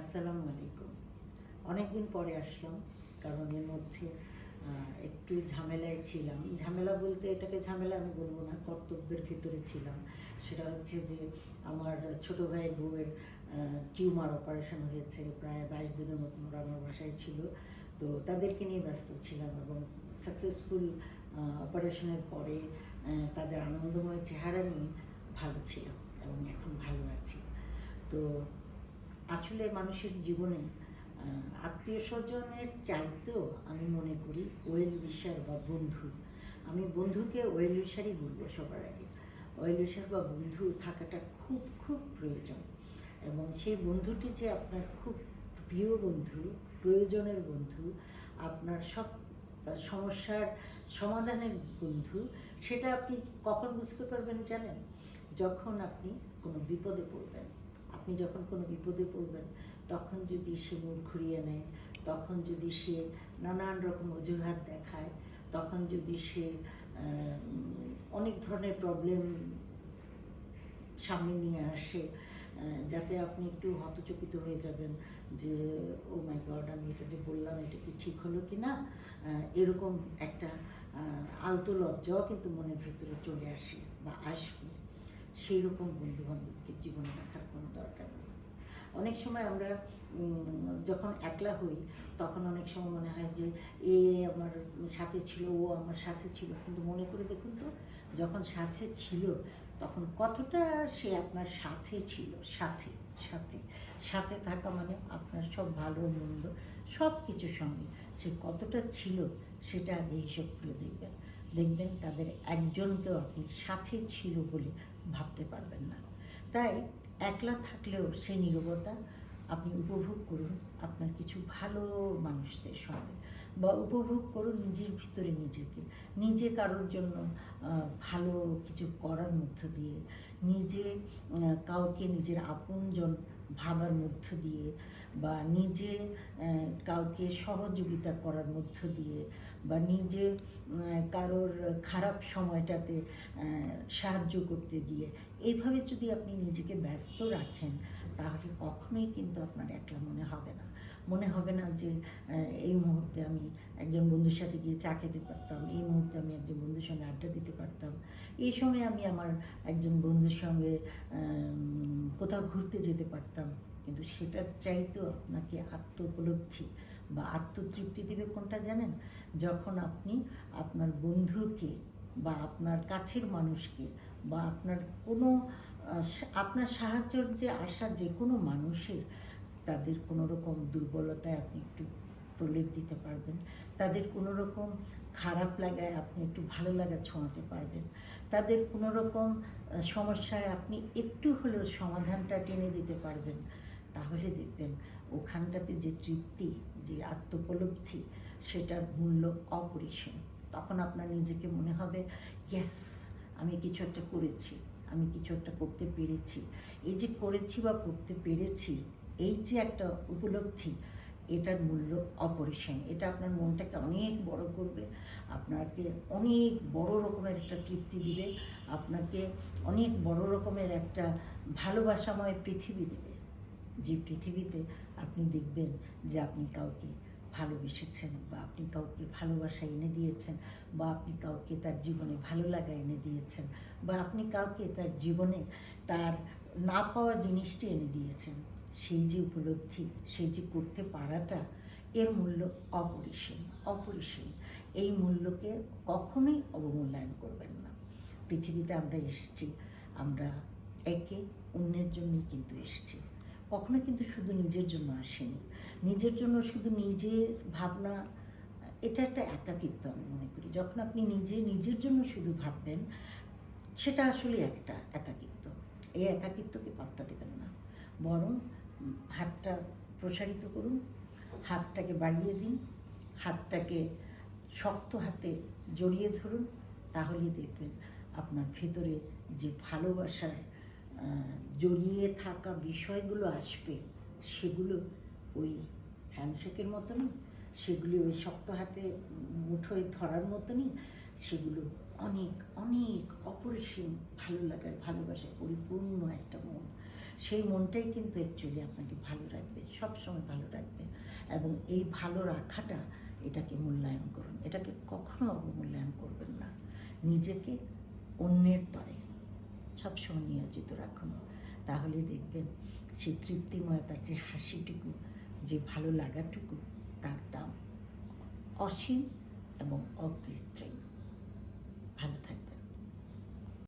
আসসালামু আলাইকুম। অনেকদিন পরে আসলাম, কারণ এর মধ্যে একটু ঝামেলায় ছিলাম। ঝামেলা বলতে এটাকে ঝামেলা আমি বলব না, কর্তব্যের ভিতরে ছিলাম। সেটা হচ্ছে যে, আমার ছোট ভাইয়ের বউয়ের টিউমার অপারেশন হয়েছে, প্রায় বাইশ দিনের মতন ওরা আমার বাসায় ছিল। তো তাদেরকে নিয়ে ব্যস্ত ছিলাম এবং সাকসেসফুল অপারেশনের পরে তাদের আনন্দময় চেহারা নিয়ে ভালো ছিল এবং এখন ভালো আছি। তো আসলে মানুষের জীবনে আত্মীয় স্বজনের চাইতেও আমি মনে করি ওয়েল উইশার বা বন্ধু। আমি বন্ধুকে ওয়েল উইশারই বলব সবার আগে। ওয়েল উইশার বা বন্ধু থাকাটা খুব খুব প্রয়োজন। এবং সেই বন্ধুটি যে আপনার খুব প্রিয় বন্ধু, প্রয়োজনের বন্ধু, আপনার সব সমস্যার সমাধানের বন্ধু, সেটা আপনি কখন বুঝতে পারবেন জানেন? যখন আপনি কোনো বিপদে পড়বেন। আপনি যখন কোনো বিপদে পড়বেন, তখন যদি সে মুখ ঘুরিয়ে নেয়, তখন যদি সে নানান রকম অজুহাত দেখায়, তখন যদি সে অনেক ধরনের প্রবলেম সামনে নিয়ে আসে যাতে আপনি একটু হতচকিত হয়ে যাবেন যে ও মাই গড আমি এটা যে বললাম, এটা কি ঠিক হলো কি না? এরকম একটা আলতো লজ্জাও কিন্তু মনের ভিতরে চলে আসে বা আসবে। সেই রকম বন্ধু বান্ধবকে জীবনে রাখার কোনো দরকার নেই। অনেক সময় আমরা যখন একলা হই, তখন অনেক সময় মনে হয় যে, এ আমার সাথে ছিল, ও আমার সাথে ছিল। কিন্তু মনে করে দেখুন তো, যখন সাথে ছিল, তখন কতটা সে আপনার সাথে ছিল? সাথে সাথে সাথে থাকা মানে আপনার সব ভালো, মন্দ সব কিছুর সঙ্গে সে কতটা ছিল, সেটা আগে হিসেব করে দেখবেন। দেখবেন তাদের একজনকেও আপনি সাথে ছিল বলে ভাবতে পারবেন না। তাই একলা থাকলেও সেই নিরবতা আপনি উপভোগ করুন, আপনার কিছু ভালো মানুষদের সঙ্গে বা উপভোগ করুন নিজের ভিতরে নিজেকে। নিজে কারোর জন্য ভালো কিছু করার মধ্য দিয়ে নিজে কাউকে নিজের আপনজন ভাবার মধ্য দিয়ে বা নিজে কাউকে সহযোগিতা করার মধ্য দিয়ে বা নিজে কারোর খারাপ সময়টাতে সাহায্য করতে গিয়ে এইভাবে যদি আপনি নিজেকে ব্যস্ত রাখেন, তাহলে কখনোই কিন্তু আপনার একলা মনে হবে না। মনে হবে না যে এই মুহূর্তে আমি একজন বন্ধুর সাথে গিয়ে চা খেতে পারতাম, এই মুহূর্তে আমি একজন বন্ধুর সঙ্গে আড্ডা দিতে পারতাম। এই সময় আমি আমার একজন বন্ধুর সঙ্গে কোথাও ঘুরতে যেতে পারতাম। কিন্তু সেটার চাইতেও আপনাকে আত্ম উপলব্ধি বা আত্মতৃপ্তি দেবে কোনটা জানেন? যখন আপনি আপনার বন্ধুকে বা আপনার কাছের মানুষকে বা আপনার কোনো আপনার সাহায্যের যে আসা যে কোনো মানুষের তাদের কোনো রকম দুর্বলতায় আপনি একটু প্রলেপ দিতে পারবেন। তাদের কোনো রকম খারাপ লাগায় আপনি একটু ভালো লাগা ছোঁয়াতে পারবেন। তাদের কোনো রকম সমস্যায় আপনি একটু হলেও সমাধানটা টেনে দিতে পারবেন। তাহলে দেখবেন ওখানটাতে যে তৃপ্তি, যে আত্মোপলব্ধি সেটার মূল্য অপরিসীম। তখন আপনার নিজেকে মনে হবে, ইয়েস, আমি কিছু একটা করেছি, আমি কিছু একটা করতে পেরেছি। এই যে করেছি বা করতে পেরেছি এই যে একটা উপলব্ধি, এটার মূল্য অপরিসীম। এটা আপনার মনটাকে অনেক বড় করবে, আপনাকে অনেক বড় রকমের একটা তৃপ্তি দিবে, আপনাকে অনেক বড় রকমের একটা ভালোবাসাময় পৃথিবী দেবে। যে পৃথিবীতে আপনি দেখবেন যে আপনি কাউকে ভালোবেসেছেন বা আপনি কাউকে ভালোবাসা এনে দিয়েছেন বা আপনি কাউকে তার জীবনে ভালো লাগা এনে দিয়েছেন বা আপনি কাউকে তার জীবনে তার না পাওয়া জিনিসটি এনে দিয়েছেন। সেই যে উপলব্ধি, সেই যে করতে পারাটা এর মূল্য অপরিসীম অপরিসীম। এই মূল্যকে কখনোই অবমূল্যায়ন করবেন না। পৃথিবীতে আমরা এসেছি, আমরা একে অন্যের জন্যই কিন্তু এসেছি। কখনো কিন্তু শুধু নিজের জন্য আসেনি। নিজের জন্য শুধু নিজের ভাবনা, এটা একটা একাকিত্ব আমি মনে করি। যখন আপনি নিজে, নিজের জন্য শুধু ভাববেন, সেটা আসলে একটা একাকিত্ব। এই একাকিত্বকে পাত্তা দেবেন না। বরং হাতটা প্রসারিত করুন, হাতটাকে বাড়িয়ে দিন, হাতটাকে শক্ত হাতে জড়িয়ে ধরুন তাহলেই দেখবেন আপনার ভেতরে যে ভালোবাসার জড়িয়ে থাকা বিষয়গুলো আসবে, সেগুলো ওই হ্যান্ডশেকের মতনই, সেগুলি ওই শক্ত হাতে মুঠোয় ধরার মতনই সেগুলো অনেক অনেক অপরিসীম ভালো লাগার ভালোবাসায় পরিপূর্ণ একটা মন। সেই মনটাই কিন্তু অ্যাকচুয়ালি আপনাকে ভালো রাখবে, সবসময় ভালো রাখবে এবং এই ভালো রাখাটা এটাকে মূল্যায়ন করুন। এটাকে কখনো অবমূল্যায়ন করবেন না। নিজেকে অন্যের তরে সবসময় নিয়োজিত রাখুন। তাহলে দেখবেন সেই তৃপ্তিময়তার যে হাসিটুকু, যে ভালো লাগাটুকু তার দাম অসীম এবং অকৃত্রিম। ভালো থাকবেন।